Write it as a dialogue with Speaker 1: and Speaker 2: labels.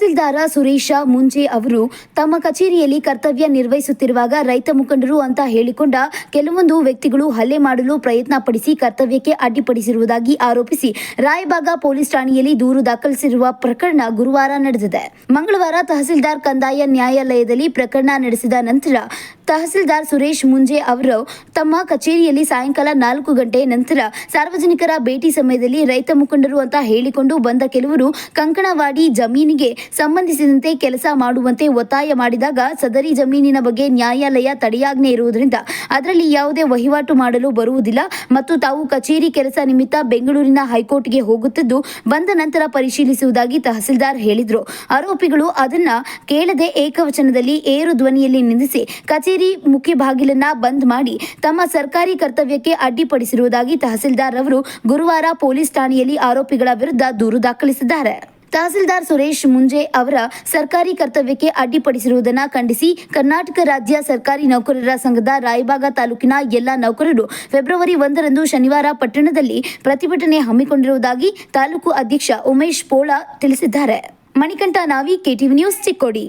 Speaker 1: ತಹಸೀಲ್ದಾರ ಸುರೇಶ ಮುಂಜೆ ಅವರು ತಮ್ಮ ಕಚೇರಿಯಲ್ಲಿ ಕರ್ತವ್ಯ ನಿರ್ವಹಿಸುತ್ತಿರುವಾಗ ರೈತ ಮುಖಂಡರು ಅಂತ ಹೇಳಿಕೊಂಡ ಕೆಲವೊಂದು ವ್ಯಕ್ತಿಗಳು ಹಲ್ಲೆ ಮಾಡಲು ಪ್ರಯತ್ನ ಪಡಿಸಿ ಕರ್ತವ್ಯಕ್ಕೆ ಅಡ್ಡಿಪಡಿಸಿರುವುದಾಗಿ ಆರೋಪಿಸಿ ರಾಯಬಾಗ ಪೊಲೀಸ್ ಠಾಣೆಯಲ್ಲಿ ದೂರು ದಾಖಲಿಸಿರುವ ಪ್ರಕರಣ ಗುರುವಾರ ನಡೆದಿದೆ. ಮಂಗಳವಾರ ತಹಸೀಲ್ದಾರ್ ಕಂದಾಯ ನ್ಯಾಯಾಲಯದಲ್ಲಿ ಪ್ರಕರಣ ನಡೆಸಿದ ನಂತರ ತಹಸೀಲ್ದಾರ್ ಸುರೇಶ್ ಮುಂಜೆ ಅವರು ತಮ್ಮ ಕಚೇರಿಯಲ್ಲಿ ಸಾಯಂಕಾಲ ನಾಲ್ಕು ಗಂಟೆ ನಂತರ ಸಾರ್ವಜನಿಕರ ಭೇಟಿ ಸಮಯದಲ್ಲಿ ರೈತ ಮುಖಂಡರು ಅಂತ ಹೇಳಿಕೊಂಡು ಬಂದ ಕೆಲವರು ಕಂಕಣವಾಡಿ ಜಮೀನಿಗೆ ಸಂಬಂಧಿಸಿದಂತೆ ಕೆಲಸ ಮಾಡುವಂತೆ ಒತ್ತಾಯ ಮಾಡಿದಾಗ ಸದರಿ ಜಮೀನಿನ ಬಗ್ಗೆ ನ್ಯಾಯಾಲಯ ತಡೆಯಾಜ್ಞೆ ಇರುವುದರಿಂದ ಅದರಲ್ಲಿ ಯಾವುದೇ ವಹಿವಾಟು ಮಾಡಲು ಬರುವುದಿಲ್ಲ ಮತ್ತು ತಾವು ಕಚೇರಿ ಕೆಲಸ ನಿಮಿತ್ತ ಬೆಂಗಳೂರಿನ ಹೈಕೋರ್ಟ್ಗೆ ಹೋಗುತ್ತಿದ್ದು ಬಂದ ನಂತರ ಪರಿಶೀಲಿಸುವುದಾಗಿ ತಹಸೀಲ್ದಾರ್ ಹೇಳಿದರು. ಆರೋಪಿಗಳು ಅದನ್ನ ಕೇಳದೆ ಏಕವಚನದಲ್ಲಿ ಏರು ಧ್ವನಿಯಲ್ಲಿ ನಿಂದಿಸಿ ಕಚೇರಿ ಮುಖ್ಯ ಬಾಗಿಲನ್ನ ಬಂದ್ ಮಾಡಿ ತಮ್ಮ ಸರ್ಕಾರಿ ಕರ್ತವ್ಯಕ್ಕೆ ಅಡ್ಡಿಪಡಿಸಿರುವುದಾಗಿ ತಹಸೀಲ್ದಾರ್ ಅವರು ಗುರುವಾರ ಪೊಲೀಸ್ ಠಾಣೆಯಲ್ಲಿ ಆರೋಪಿಗಳ ವಿರುದ್ಧ ದೂರು ದಾಖಲಿಸಿದ್ದಾರೆ. ತಹಸೀಲ್ದಾರ್ ಸುರೇಶ್ ಮುಂಜೆ ಅವರ ಸರ್ಕಾರಿ ಕರ್ತವ್ಯಕ್ಕೆ ಅಡ್ಡಿಪಡಿಸಿರುವುದನ್ನು ಖಂಡಿಸಿ ಕರ್ನಾಟಕ ರಾಜ್ಯ ಸರ್ಕಾರಿ ನೌಕರರ ಸಂಘದ ರಾಯಬಾಗ ತಾಲೂಕಿನ ಎಲ್ಲ ನೌಕರರು ಫೆಬ್ರವರಿ ಒಂದರಂದು ಶನಿವಾರ ಪಟ್ಟಣದಲ್ಲಿ ಪ್ರತಿಭಟನೆ ಹಮ್ಮಿಕೊಂಡಿರುವುದಾಗಿ ತಾಲೂಕು ಅಧ್ಯಕ್ಷ ಉಮೇಶ್ ಪೋಳ ತಿಳಿಸಿದ್ದಾರೆ. Manikantha Navi, KTV news Chikkodi.